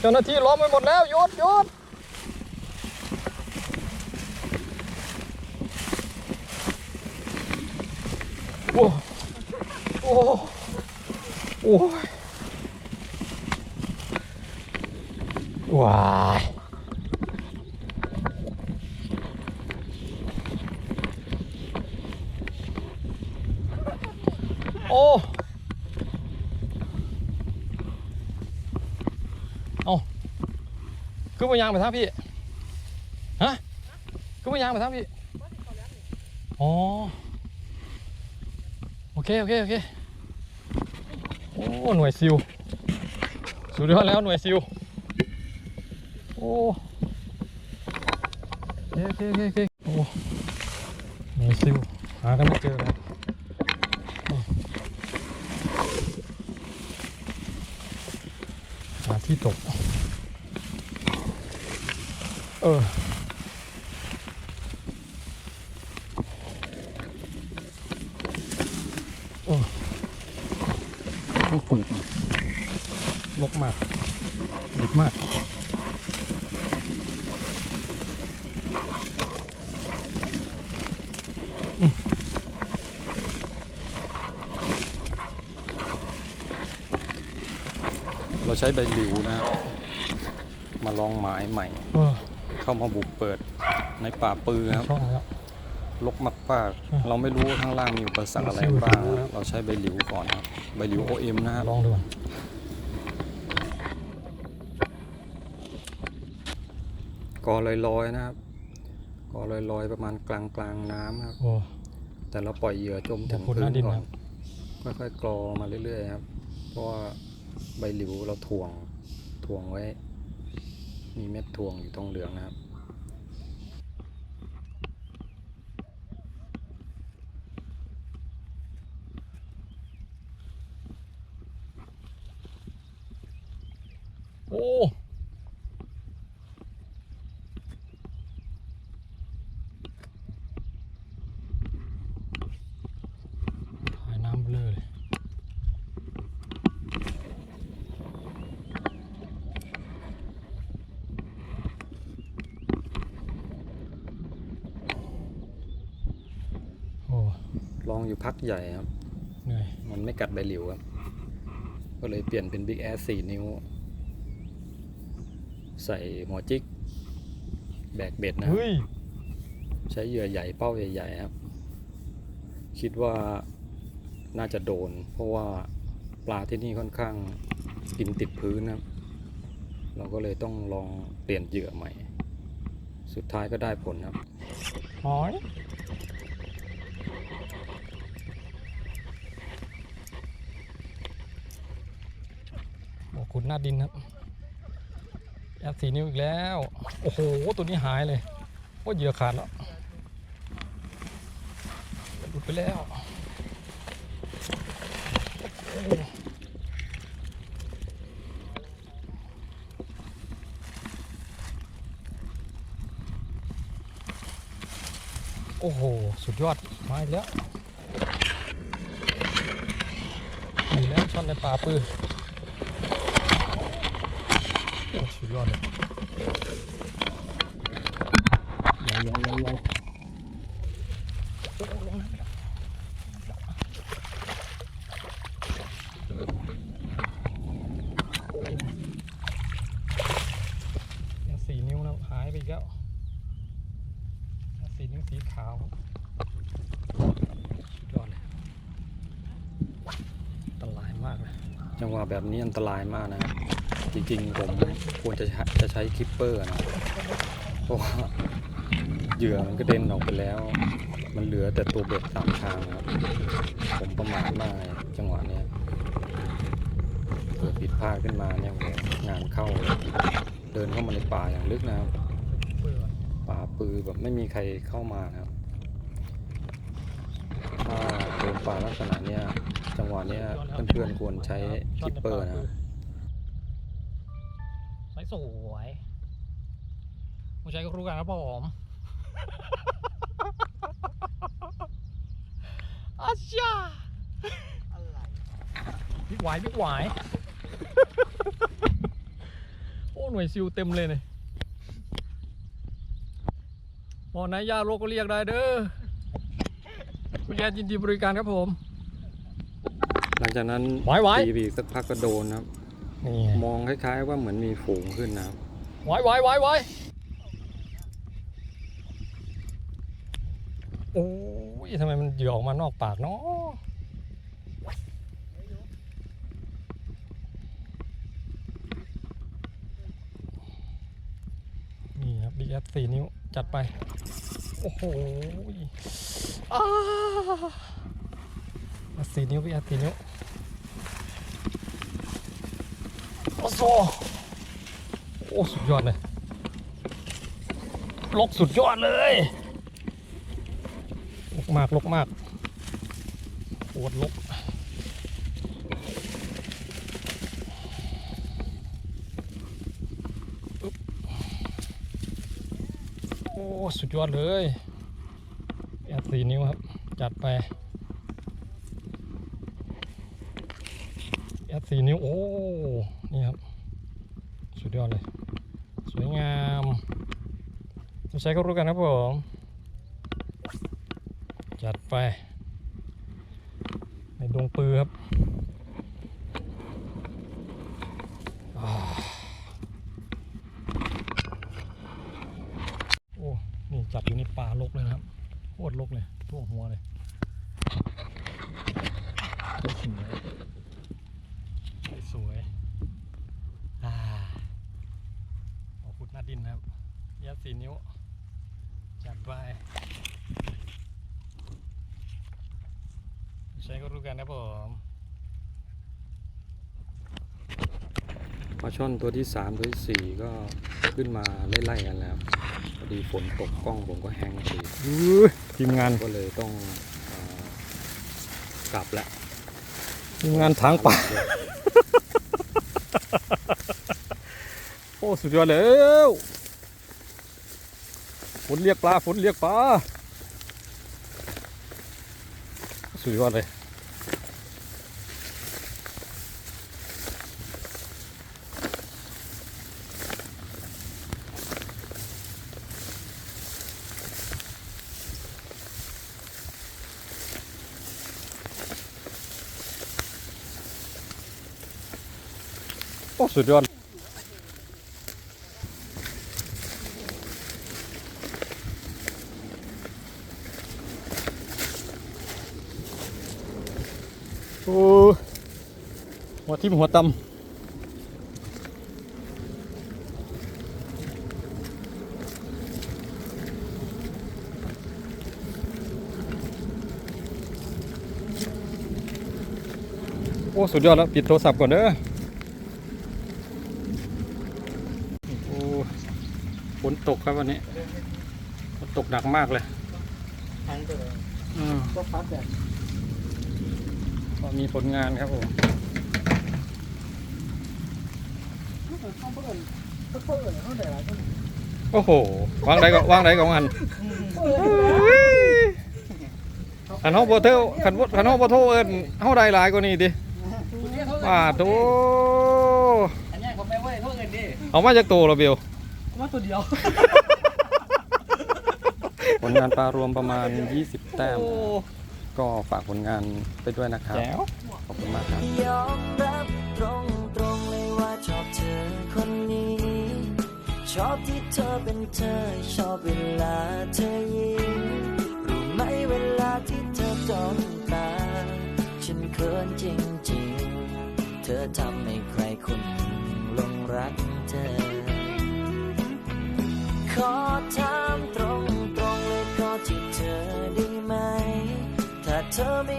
เจ้าหน้าที่ล้อมไปหมดแล้วหยุดหยุดโอ้โอ้โอ้ยว้ายโอ้ คือมายางไปทางพี่ฮะคือมายางไปทางพี่อ๋อโอเคโอเคโอเคโอ้หน่วยซิลสุดยอดแล้วหน่วยซิลโอ้โอเคโอเคโอเคโอเคโอ้หน่วยซิลหากันไม่เจอแล้วหาที่ตก เออต้องเปิดลกมากลึกมากเราใช้ใบหลิวนะ มาลองหมายใหม่ เออเข้ามาบุกเปิดในป่าปือครับ ช่องแล้ว ลกมากปากอืมเราไม่รู้ว่าข้างล่างมีอุปสรรคอะไรซิลบ้างซิลนะเราใช้ใบหลิวก่อนครับ ใบหลิว OM นะครับ ลองดูก่อนกอลอยๆนะครับ กอลอยๆ ประมาณกลางกลางๆน้ำครับ โอ้ แต่เราปล่อยเหยื่อจมถึงขุดพื้หน้านดินก่อคนรับค่อยๆกรอมาเรื่อยๆครับ เพราะว่าใบหลิวเราถ่วงถ่วงไว้ มีเม็ดทวงอยู่ตรงเหลืองนะครับ โอ้หายน้ำเบลอเลย โอ้ ลองอยู่พักใหญ่ครับ เหนื่อยมันไม่กัดใบหลิวครับ ก็เลยเปลี่ยนเป็นบิ๊กแอสสี่นิ้ว ใส่หัวจิก แบกเบ็ดนะครับ เฮ้ยใช้เหยื่อใหญ่เป้าใหญ่ๆครับ คิดว่าน่าจะโดน เพราะว่าปลาที่นี่ค่อนข้างกินติดพื้นนะครับ เราก็เลยต้องลองเปลี่ยนเหยื่อใหม่ สุดท้ายก็ได้ผลครับ หอย โอ้ขุดหน้าดินครับแอดสีนิ้วอีกแล้ว โอ้โห ตัวนี้หายเลยโอ้เหยื่อขาดแล้วหลุดไปแล้วโอ้โห สุดยอด มาอีกแล้วมีแล้วช่อนในป่าปืนโอ้ สุดยอดเลยใหญ่ใหญ่ใหญ่ใหญ่ยังสี่นิ้วนะหายไปอีกแล้วสีนิ้วสีขาวสุดยอดเลยอันตรายมากเลยจังหวะแบบนี้อันตรายมากนะครับ จริงๆ ผมควรจะใช้จะใช้คิปเปอร์นะ เพราะว่าเหยื่อมันก็เด็นออกไปแล้ว มันเหลือแต่ตัวเบ็ดสามทางครับ ผมประมาทมากเลยจังหวะเนี้ยเกิดผิดพลาดขึ้นมาเนี่ยงานเข้า เดินเข้ามาในป่าอย่างลึกนะครับ ป่าปือแบบไม่มีใครเข้ามานะครับถ้าเดินป่าลักษณะเนี้ยจังหวะเนี้ยเพื่อนๆควรใช้คิปเปอร์นะครับ สวยสวยผู้ชายก็รู้กันครับผมอาชาอะไรบิ๊กหวายบิ๊กหวายหน่วยซิลเต็มเลยเนี่ยหมอไหนยาโลก็เรียกได้เด้อคุณยายยินดีบริการครับผม หลังจากนั้นไว้ไว้ตีไปอีกสักพักก็โดนนะครับ นี่ไงมองคล้าย ๆ ว่าเหมือนมีฝูงขึ้นนะครับไว้ไว้ไว้ไว้โอ้ยทำไมมันเหยื่อออกมานอกปากเนาะนี่ครับดีแอสี่นิ้ว จัดไป โอ้โหอ้าสี่นิ้วพี่แอสี่นิ้ว โอ้โหโอ้สุดยอดเลยลกสุดยอดเลยลกมากลกมากปวดลกโอ้สุดยอดเลยแอดสี่นิ้วครับ จัดไปแอดสี่นิ้วโอ้ สุดยอดเลย สวยงามใช้ก็รู้กันครับผม จัดไป ในดงปือครับอโอ้ นี่จับอยู่ในป่าลกเลยนะครับโคตรลกเลยท่วมหัวเลยสวยสวยอ่าขอบคุณหน้า ดินนะครับยัดสี่นิ้ว จัดไปใช้ก็รู้กันนะผมปลาช่อนตัวที่สามตัวที่สี่ก็ขึ้นมาไล่ๆกันแล้วพอดีฝนตกกล้องผมก็แห้งพอดีทีมงานก็เลยต้องเอ่อกลับแล้วทีมงานทางป่า โอ้สุดยอดแล้วฝนเรียกปลาฝนเรียกปลาสุดยอดเลยโอ้สุดยอด โอ้หัว ทิ่มหัวตำโอ้ สุดยอดแล้ว ปิดโทรศัพท์ก่อนเด้อโอ้ฝนตกครับวันนี้ฝนตกหนักมากเลยทั้งตัวเลยอืมก็พัดแบบก็มีผลงานครับผม เขาเพิ่นเขาเพิ่นเขาได้หลายคนโอ้โหวางไหนก็วางไหนก็วางหันขันห้องโบเทลขันบ่ขันห้องโบโทเอิญเฮาได้หลายกว่านี้ดิว่าโตอันนี้ผมไม่ว่าเท่าเงินดิเอามาจากโตเหราเบลว่าตัวเดียวผลงานปลารวมประมาณ 20 แต้มโอ้ก็ฝากผลงานไปด้วยนะครับแจ๋วขอบคุณมากครับ อบที่เธอเป็นเธอ ชอบเวลาเธอยิ้มรู้ไหมเวลาที่เธอจ้องตา ฉันเขินจริงๆ เธอทำให้ใครคนหลงรักเธอ ขอถามตรงๆเลยขอที่เธอได้ไหม ถ้าเธอไม่